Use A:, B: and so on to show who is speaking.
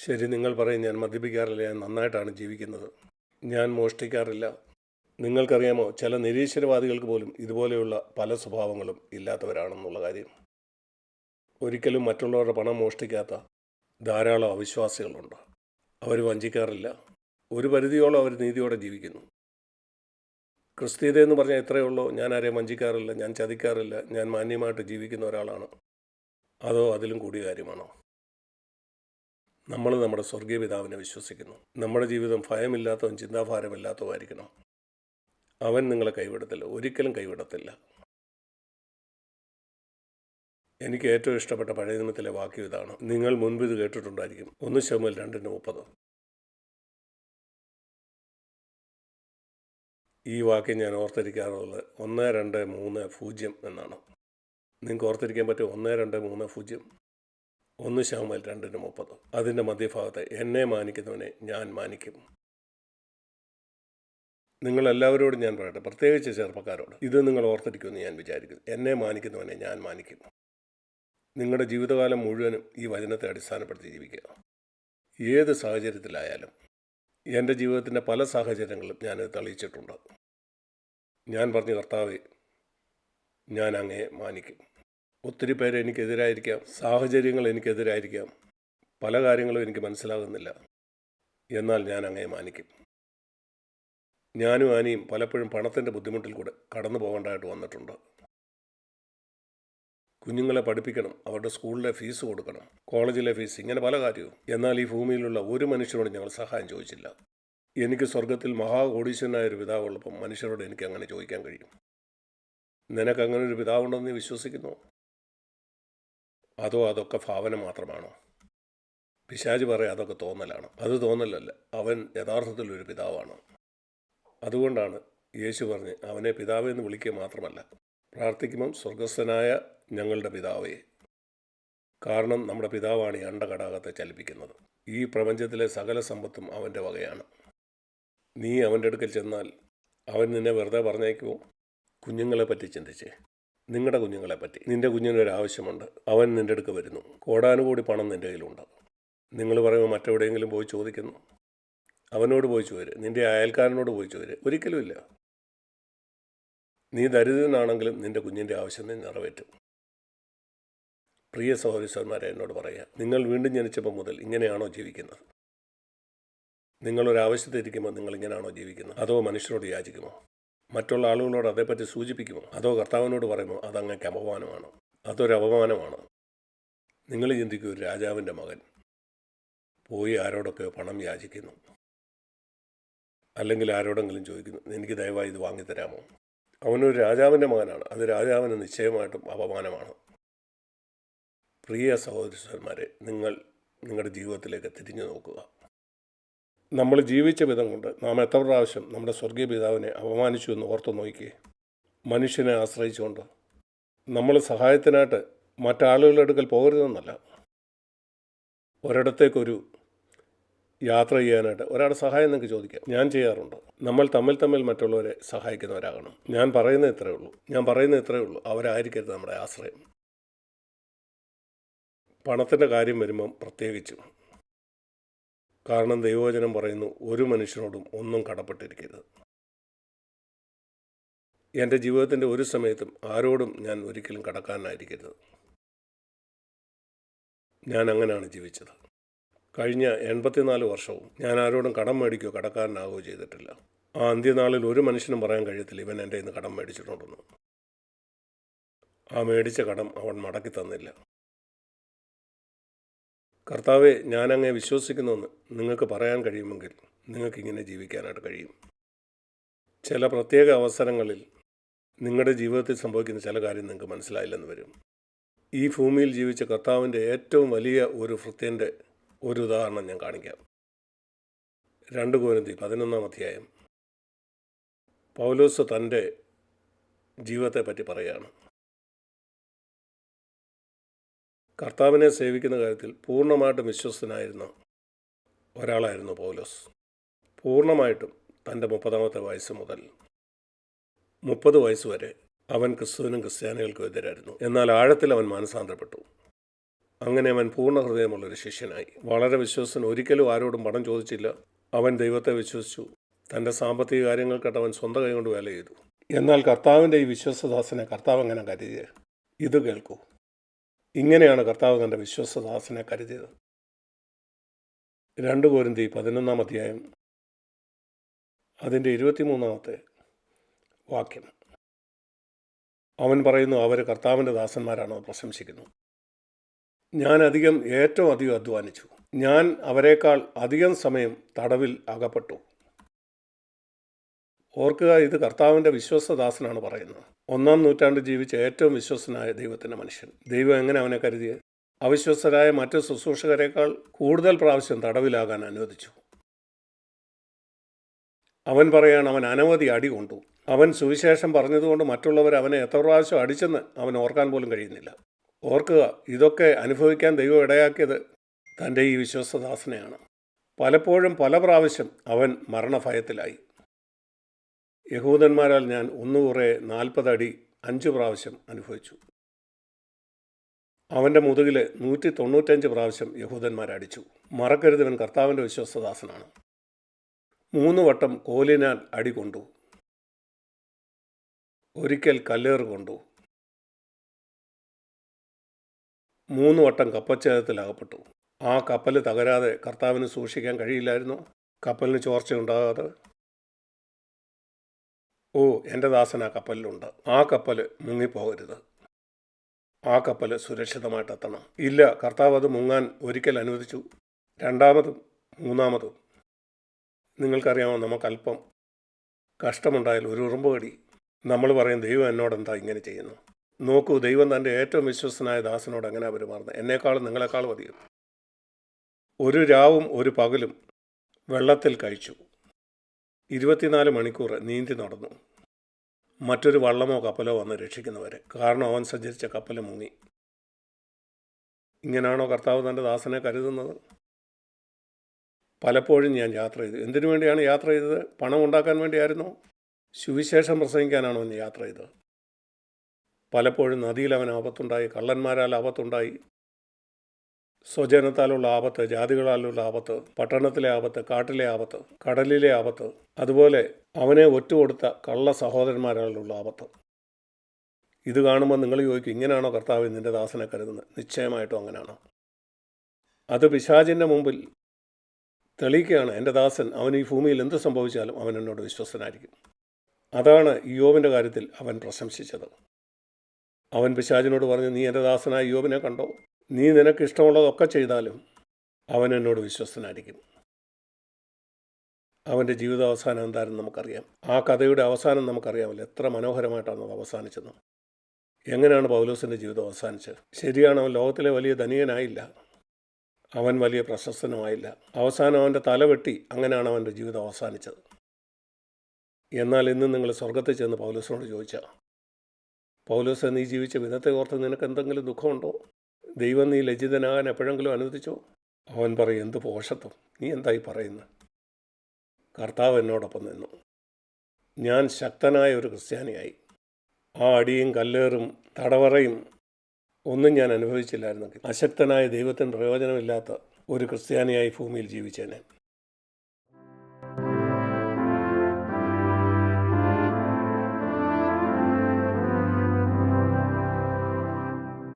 A: ശരി നിങ്ങൾ പറയും ഞാൻ മദ്യപിക്കാറില്ല ഞാൻ നന്നായിട്ടാണ് ജീവിക്കുന്നത്. ഞാൻ മോഷ്ടിക്കാറില്ല. നിങ്ങൾക്കറിയാമോ ചില നിരീശ്വരവാദികൾക്ക് പോലും ഇതുപോലെയുള്ള പല സ്വഭാവങ്ങളും ഇല്ലാത്തവരാണെന്നുള്ള കാര്യം. ഒരിക്കലും മറ്റുള്ളവരുടെ പണം മോഷ്ടിക്കാത്ത ധാരാളം അവിശ്വാസികളുണ്ട്. അവർ വഞ്ചിക്കാറില്ല. ഒരു പരിധിയോളം അവർ നീതിയോടെ ജീവിക്കുന്നു. ക്രിസ്തീയത എന്ന് പറഞ്ഞാൽ ഇത്രയേ ഉള്ളൂ. ഞാൻ ആരെയും വഞ്ചിക്കാറില്ല ഞാൻ ചതിക്കാറില്ല ഞാൻ മാന്യമായിട്ട് ജീവിക്കുന്ന ഒരാളാണ്. അതോ അതിലും കൂടിയ കാര്യമാണോ? നമ്മൾ നമ്മുടെ സ്വർഗീയ പിതാവിനെ വിശ്വസിക്കുന്നു. നമ്മുടെ ജീവിതം ഭയമില്ലാത്തതും ചിന്താഭാരമില്ലാത്തതുമായിരിക്കണം അവൻ നിങ്ങളെ കൈവിടത്തില്ല. ഒരിക്കലും കൈവിടത്തില്ല. എനിക്ക് ഏറ്റവും ഇഷ്ടപ്പെട്ട പഴയ ദിനത്തിലെ വാക്യം ഇതാണ്. നിങ്ങൾ മുൻപ് ഇത് കേട്ടിട്ടുണ്ടായിരിക്കും. ഒന്ന് ശതമാനം രണ്ടിന് മുപ്പത്. ഈ വാക്യം ഞാൻ ഓർത്തിരിക്കാറുള്ളത് ഒന്ന് രണ്ട് മൂന്ന് പൂജ്യം എന്നാണ്. നിങ്ങൾക്ക് ഓർത്തിരിക്കാൻ പറ്റും ഒന്ന് രണ്ട് മൂന്ന് പൂജ്യം. ഒന്ന് ശാമൽ രണ്ടിന് മുപ്പത്. അതിന്റെ മധ്യഭാഗത്ത് എന്നെ മാനിക്കുന്നവനെ ഞാൻ മാനിക്കും. നിങ്ങളെല്ലാവരോടും ഞാൻ പറയട്ടെ. പ്രത്യേകിച്ച് ചെറുപ്പക്കാരോട്. ഇത് നിങ്ങൾ ഓർത്തിരിക്കുമെന്ന് ഞാൻ വിചാരിക്കുന്നു. എന്നെ മാനിക്കുന്നവനെ ഞാൻ മാനിക്കും. നിങ്ങളുടെ ജീവിതകാലം മുഴുവനും ഈ വചനത്തെ അടിസ്ഥാനപ്പെടുത്തി ജീവിക്കുക. ഏത് സാഹചര്യത്തിലായാലും എന്റെ ജീവിതത്തിന്റെ പല സാഹചര്യങ്ങളും ഞാനത് തെളിയിച്ചിട്ടുണ്ട്. ഞാൻ പറഞ്ഞു കർത്താവെ ഞാൻ അങ്ങയെ മാനിക്കും. ഒത്തിരി പേര് എനിക്കെതിരായിരിക്കാം. സാഹചര്യങ്ങൾ എനിക്കെതിരായിരിക്കാം. പല കാര്യങ്ങളും എനിക്ക് മനസ്സിലാകുന്നില്ല. എന്നാൽ ഞാൻ അങ്ങനെ മാനിക്കും. ഞാനും ആനിയും പലപ്പോഴും പണത്തിന്റെ ബുദ്ധിമുട്ടിൽ കൂടെ കടന്നു പോകേണ്ടതായിട്ട് വന്നിട്ടുണ്ട്. കുഞ്ഞുങ്ങളെ പഠിപ്പിക്കണം. അവരുടെ സ്കൂളിലെ ഫീസ് കൊടുക്കണം. കോളേജിലെ ഫീസ് ഇങ്ങനെ പല കാര്യവും. എന്നാൽ ഈ ഭൂമിയിലുള്ള ഒരു മനുഷ്യനോട് ഞങ്ങൾ സഹായം ചോദിച്ചില്ല. എനിക്ക് സ്വർഗത്തിൽ മഹാകോടീശ്വരനായ ഒരു പിതാവുള്ളപ്പം മനുഷ്യരോട് എനിക്ക് അങ്ങനെ ചോദിക്കാൻ കഴിയും. നിനക്കങ്ങനെ ഒരു പിതാവുണ്ടെന്ന് നീ വിശ്വസിക്കുന്നു? അതോ അതൊക്കെ ഭാവന മാത്രമാണോ? പിശാജ് പറയാം അതൊക്കെ തോന്നലാണ്. അത് തോന്നലല്ല. അവൻ യഥാർത്ഥത്തിൽ ഒരു പിതാവാണ്. അതുകൊണ്ടാണ് യേശു പറഞ്ഞ് അവനെ പിതാവെന്ന് വിളിക്കുക മാത്രമല്ല പ്രാർത്ഥിക്കുമ്പം സ്വർഗസ്ഥനായ ഞങ്ങളുടെ പിതാവേ. കാരണം നമ്മുടെ പിതാവാണ് ഈ അണ്ടകടാകത്തെ ചലിപ്പിക്കുന്നത്. ഈ പ്രപഞ്ചത്തിലെ സകല സമ്പത്തും അവന്റെ വകയാണ്. നീ അവന്റെ അടുക്കൽ ചെന്നാൽ അവൻ നിന്നെ വെറുതെ പറഞ്ഞേക്കുമോ കുഞ്ഞുങ്ങളെ പറ്റി ചിന്തിച്ചേ. നിങ്ങളുടെ കുഞ്ഞുങ്ങളെ പറ്റി നിന്റെ കുഞ്ഞിനൊരു ആവശ്യമുണ്ട് അവൻ നിന്റെ അടുക്ക് വരുന്നു. കോടാനുകൂടി പണം നിന്റെ കയ്യിലുണ്ട്. നിങ്ങൾ പറയുമ്പോൾ മറ്റെവിടെയെങ്കിലും പോയി ചോദിക്കുന്നു. അവനോട് പോയി ചോര്. നിന്റെ അയൽക്കാരനോട് പോയി ചോര്. ഒരിക്കലുമില്ല നീ ദരിദ്രനാണെങ്കിലും നിന്റെ കുഞ്ഞിന്റെ ആവശ്യം നീ നിറവേറ്റും. പ്രിയ സഹോദരിസന്മാരെ എന്നോട് പറയുക. നിങ്ങൾ വീണ്ടും ജനിച്ചപ്പോൾ മുതൽ ഇങ്ങനെയാണോ ജീവിക്കുന്നത്? നിങ്ങളൊരാവശ്യത്തിരിക്കുമ്പോൾ നിങ്ങൾ ഇങ്ങനെയാണോ ജീവിക്കുന്നത്? അതോ മനുഷ്യരോട് യാചിക്കുമോ? മറ്റുള്ള ആളുകളോട് അതേപ്പറ്റി സൂചിപ്പിക്കുമോ? അതോ കർത്താവിനോട് പറയുമോ അതങ്ങക്ക് അപമാനമാണ്? അതൊരു അപമാനമാണ്? നിങ്ങൾ ചിന്തിക്കൂ ഒരു രാജാവിന്റെ മകൻ പോയി ആരോടൊക്കെ പണം യാചിക്കുന്നു. അല്ലെങ്കിൽ ആരോടെങ്കിലും ചോദിക്കുന്നു എനിക്ക് ദയവായി ഇത് വാങ്ങിത്തരാമോ? അവനൊരു രാജാവിന്റെ മകനാണ്. അത് രാജാവിന് നിശ്ചയമായിട്ടും അപമാനമാണ്. പ്രിയ സഹോദരന്മാരെ നിങ്ങൾ നിങ്ങളുടെ ജീവിതത്തിലേക്ക് തിരിഞ്ഞു നോക്കുക. നമ്മൾ ജീവിച്ച വിധം കൊണ്ട് നാം എത്ര പ്രാവശ്യം നമ്മുടെ സ്വർഗീയ പിതാവിനെ അപമാനിച്ചു എന്ന് ഓർത്തു നോക്കിയേ? മനുഷ്യനെ ആശ്രയിച്ചുകൊണ്ട്. നമ്മൾ സഹായത്തിനായിട്ട് മറ്റാളുകളുടെ അടുക്കൽ പോകരുതെന്നല്ല. ഒരിടത്തേക്കൊരു യാത്ര ചെയ്യാനായിട്ട് ഒരാളുടെ സഹായം നിങ്ങൾക്ക് ചോദിക്കാം. ഞാൻ ചെയ്യാറുണ്ട്. നമ്മൾ തമ്മിൽ തമ്മിൽ മറ്റുള്ളവരെ സഹായിക്കുന്നവരാകണം. ഞാൻ പറയുന്ന ഇത്രയേ ഉള്ളൂ. ഞാൻ പറയുന്ന ഇത്രയേ ഉള്ളൂ. അവരായിരിക്കരുത് നമ്മുടെ ആശ്രയം. പണത്തിന്റെ കാര്യം വരുമ്പം പ്രത്യേകിച്ചും. കാരണം ദൈവവചനം പറയുന്നു ഒരു മനുഷ്യനോടും ഒന്നും കടപ്പെട്ടിരിക്കരുത്. എന്റെ ജീവിതത്തിന്റെ ഒരു സമയത്തും ആരോടും ഞാൻ ഒരിക്കലും കടക്കാനായിരിക്കരുത് ഞാൻ അങ്ങനെയാണ് ജീവിച്ചത്. കഴിഞ്ഞ എൺപത്തിനാല് വർഷവും ഞാൻ ആരോടും കടം മേടിക്കുകയോ കടക്കാരനാകുകയോ ചെയ്തിട്ടില്ല. ആ അന്ത്യനാളിൽ ഒരു മനുഷ്യനും പറയാൻ കഴിയത്തില്ല ഇവൻ എന്റെ ഇന്ന് കടം മേടിച്ചിട്ടുണ്ടെന്ന്. ആ മേടിച്ച കടം അവൻ മടക്കി തന്നില്ല. കർത്താവെ ഞാനങ്ങനെ വിശ്വസിക്കുന്നുവെന്ന് നിങ്ങൾക്ക് പറയാൻ കഴിയുമെങ്കിൽ നിങ്ങൾക്കിങ്ങനെ ജീവിക്കാനായിട്ട് കഴിയും. ചില പ്രത്യേക അവസരങ്ങളിൽ നിങ്ങളുടെ ജീവിതത്തിൽ സംഭവിക്കുന്ന ചില കാര്യം നിങ്ങൾക്ക് മനസ്സിലായില്ലെന്ന് വരും. ഈ ഭൂമിയിൽ ജീവിച്ച കർത്താവിന്റെ ഏറ്റവും വലിയ ഒരു ഭൃത്യന്റെ ഒരു ഉദാഹരണം ഞാൻ കാണിക്കാം. രണ്ട് കോരന്തി പതിനൊന്നാം അധ്യായം. പൗലോസ് തന്റെ ജീവിതത്തെ പറ്റി പറയുകയാണ്. കർത്താവിനെ സേവിക്കുന്ന കാര്യത്തിൽ പൂർണമായിട്ടും വിശ്വസ്തനായിരുന്ന ഒരാളായിരുന്നു പൗലോസ്. പൂർണമായിട്ടും തന്റെ മുപ്പതാമത്തെ വയസ്സ് മുതൽ മുപ്പത് വയസ്സ് വരെ അവൻ ക്രിസ്തുവിനും ക്രിസ്ത്യാനികൾക്കും എതിരായിരുന്നു. എന്നാൽ ആഴത്തിൽ അവൻ മാനസാന്തരപ്പെട്ടു. അങ്ങനെ അവൻ പൂർണ ഹൃദയമുള്ളൊരു ശിഷ്യനായി. വളരെ വിശ്വസൻ ഒരിക്കലും ആരോടും പണം ചോദിച്ചില്ല. അവൻ ദൈവത്തെ വിശ്വസിച്ചു. തന്റെ സാമ്പത്തിക കാര്യങ്ങൾക്കായിട്ട് അവൻ സ്വന്തം കൈകൊണ്ട് വേല ചെയ്തു. എന്നാൽ കർത്താവിന്റെ ഈ വിശ്വസദാസനെ കർത്താവ് അങ്ങനെ കരുതിയേ? ഇത് കേൾക്കൂ. ഇങ്ങനെയാണ് കർത്താവ് തന്റെ വിശ്വസദാസനെ കരുതിയത്. രണ്ട് കോരിന്തി പതിനൊന്നാം അധ്യായം അതിന്റെ ഇരുപത്തിമൂന്നാമത്തെ വാക്യം. അവൻ പറയുന്നു അവർ കർത്താവിന്റെ ദാസന്മാരാണോ പ്രശംസിക്കുന്നു. ഞാൻ അധികം ഏറ്റവും അധികം അധ്വാനിച്ചു. ഞാൻ അവരെക്കാൾ അധികം സമയം തടവിൽ അകപ്പെട്ടു. ഓർക്കുക ഇത് കർത്താവിന്റെ വിശ്വസദാസനാണ് പറയുന്നത്. ഒന്നാം നൂറ്റാണ്ട് ജീവിച്ച ഏറ്റവും വിശ്വസനായ ദൈവത്തിന്റെ മനുഷ്യൻ. ദൈവം എങ്ങനെ അവനെ കരുതിയത്? അവിശ്വസരായ മറ്റ് ശുശ്രൂഷകരെക്കാൾ കൂടുതൽ പ്രാവശ്യം തടവിലാകാൻ അനുവദിച്ചു. അവൻ പറയാണ് അവൻ അനവധി അടി കൊണ്ടു. അവൻ സുവിശേഷം പറഞ്ഞതുകൊണ്ട് മറ്റുള്ളവർ അവനെ എത്ര പ്രാവശ്യം അടിച്ചെന്ന് അവൻ ഓർക്കാൻ പോലും കഴിയുന്നില്ല. ഓർക്കുക ഇതൊക്കെ അനുഭവിക്കാൻ ദൈവം ഇടയാക്കിയത് തന്റെ ഈ വിശ്വസദാസനെയാണ് പലപ്പോഴും പല പ്രാവശ്യം അവൻ മരണഭയത്തിലായി. യഹൂദന്മാരാൽ ഞാൻ ഒന്നുകുറെ നാൽപ്പതടി അഞ്ച് പ്രാവശ്യം അനുഭവിച്ചു. അവന്റെ മുതുകിൽ നൂറ്റി തൊണ്ണൂറ്റഞ്ച് പ്രാവശ്യം യഹൂദന്മാരടിച്ചു. മറക്കരുതവൻ കർത്താവിന്റെ വിശ്വസദാസനാണ് മൂന്ന് വട്ടം കോലിനാൽ അടി കൊണ്ടു. ഒരിക്കൽ കല്ലേറ് കൊണ്ടു. മൂന്ന് വട്ടം കപ്പച്ചേതത്തിലകപ്പെട്ടു ആ കപ്പൽ തകരാതെ കർത്താവിന് സൂക്ഷിക്കാൻ കഴിയില്ലായിരുന്നു? കപ്പലിന് ചോർച്ചയുണ്ടാകാതെ ഓ എന്റെ ദാസൻ ആ കപ്പലിലുണ്ട്. ആ കപ്പൽ മുങ്ങിപ്പോകരുത്. ആ കപ്പൽ സുരക്ഷിതമായിട്ട് എത്തണം ഇല്ല കർത്താവ് അത് മുങ്ങാൻ ഒരിക്കൽ അനുവദിച്ചു. രണ്ടാമതും മൂന്നാമതും. നിങ്ങൾക്കറിയാമോ നമുക്കല്പം കഷ്ടമുണ്ടായാൽ ഒരു ഉറുമ്പ് കടി നമ്മൾ പറയും ദൈവം എന്നോട് എന്താ ഇങ്ങനെ ചെയ്യുന്നു? നോക്കൂ ദൈവം തന്റെ ഏറ്റവും വിശ്വസനായ ദാസനോട് എങ്ങനെ പെരുമാറുന്നത് എന്നേക്കാളും നിങ്ങളെക്കാളും അധികം. ഒരു രാവും ഒരു പകലും വെള്ളത്തിൽ കഴിച്ചു. ഇരുപത്തിനാല് മണിക്കൂർ നീന്തി നടന്നു. മറ്റൊരു വള്ളമോ കപ്പലോ വന്ന് രക്ഷിക്കുന്നവരെ. കാരണം അവൻ സഞ്ചരിച്ച കപ്പൽ മുങ്ങി. ഇങ്ങനാണോ കർത്താവ് തന്റെ ദാസനെ കരുതുന്നത്? പലപ്പോഴും ഞാൻ യാത്ര ചെയ്തു. എന്തിനു വേണ്ടിയാണ് യാത്ര ചെയ്തത്? പണം ഉണ്ടാക്കാൻ വേണ്ടിയായിരുന്നു. സുവിശേഷം പ്രസംഗിക്കാനാണോ ഞാൻ യാത്ര ചെയ്തത്. പലപ്പോഴും നദിയിൽ അവൻ ആപത്തുണ്ടായി കള്ളന്മാരാൽ ആപത്തുണ്ടായി. സ്വജനത്താലുള്ള ആപത്ത് ജാതികളാലുള്ള ആപത്ത് പട്ടണത്തിലെ ആപത്ത് കാട്ടിലെ ആപത്ത് കടലിലെ ആപത്ത് അതുപോലെ അവനെ ഒറ്റുകൊടുത്ത കള്ള സഹോദരന്മാരാലുള്ള ആപത്ത്. ഇത് കാണുമ്പോൾ നിങ്ങൾ ചോദിക്കും ഇങ്ങനെയാണോ കർത്താവ് നിന്റെ ദാസനെ കരുതുന്നത്? നിശ്ചയമായിട്ടും അങ്ങനെയാണോ അത് പിശാചിന്റെ മുമ്പിൽ തെളിയിക്കുകയാണ് എന്റെ ദാസൻ അവൻ ഈ ഭൂമിയിൽ എന്ത് സംഭവിച്ചാലും അവൻ എന്നോട് വിശ്വസ്തനായിരിക്കും. അതാണ് യോബിന്റെ കാര്യത്തിൽ അവൻ പ്രശംസിച്ചത്. അവൻ പിശാചിനോട് പറഞ്ഞു നീ എന്റെ ദാസനായ യോബിനെ കണ്ടോ? നീ നിനക്കിഷ്ടമുള്ളതൊക്കെ ചെയ്താലും അവൻ എന്നോട് വിശ്വസ്തനായിരിക്കും. അവന്റെ ജീവിതാവസാനം എന്തായാലും നമുക്കറിയാം. ആ കഥയുടെ അവസാനം നമുക്കറിയാമല്ലോ. എത്ര മനോഹരമായിട്ടാണ് അത് അവസാനിച്ചത്. എങ്ങനെയാണ് പൗലോസിന്റെ ജീവിതം അവസാനിച്ചത്? ശരിയാണ് അവൻ ലോകത്തിലെ വലിയ ധനികനായില്ല. അവൻ വലിയ പ്രശസ്തനുമായില്ല. അവസാനം അവന്റെ തലവെട്ടി അങ്ങനെയാണ് അവന്റെ ജീവിതം അവസാനിച്ചത്. എന്നാൽ ഇന്ന് നിങ്ങൾ സ്വർഗത്തിൽ ചെന്ന് പൗലോസിനോട് ചോദിച്ചാൽ പൗലോസ് നീ ജീവിച്ച വിധത്തെ ഓർത്ത് നിനക്ക് എന്തെങ്കിലും ദുഃഖമുണ്ടോ? ദൈവം നീ ലജ്ജിതനാകാൻ എപ്പോഴെങ്കിലും അനുവദിച്ചോ? അവൻ പറയും എന്ത് പോഷത്വം? നീ എന്തായി പറയുന്നു? കർത്താവ് എന്നോടൊപ്പം നിന്നു. ഞാൻ ശക്തനായ ഒരു ക്രിസ്ത്യാനിയായി. ആ അടിയും കല്ലേറും തടവറയും ഒന്നും ഞാൻ അനുഭവിച്ചില്ലായിരുന്നെങ്കിൽ അശക്തനായ ദൈവത്തിന് പ്രയോജനമില്ലാത്ത ഒരു ക്രിസ്ത്യാനിയായി ഭൂമിയിൽ ജീവിച്ചേനെ.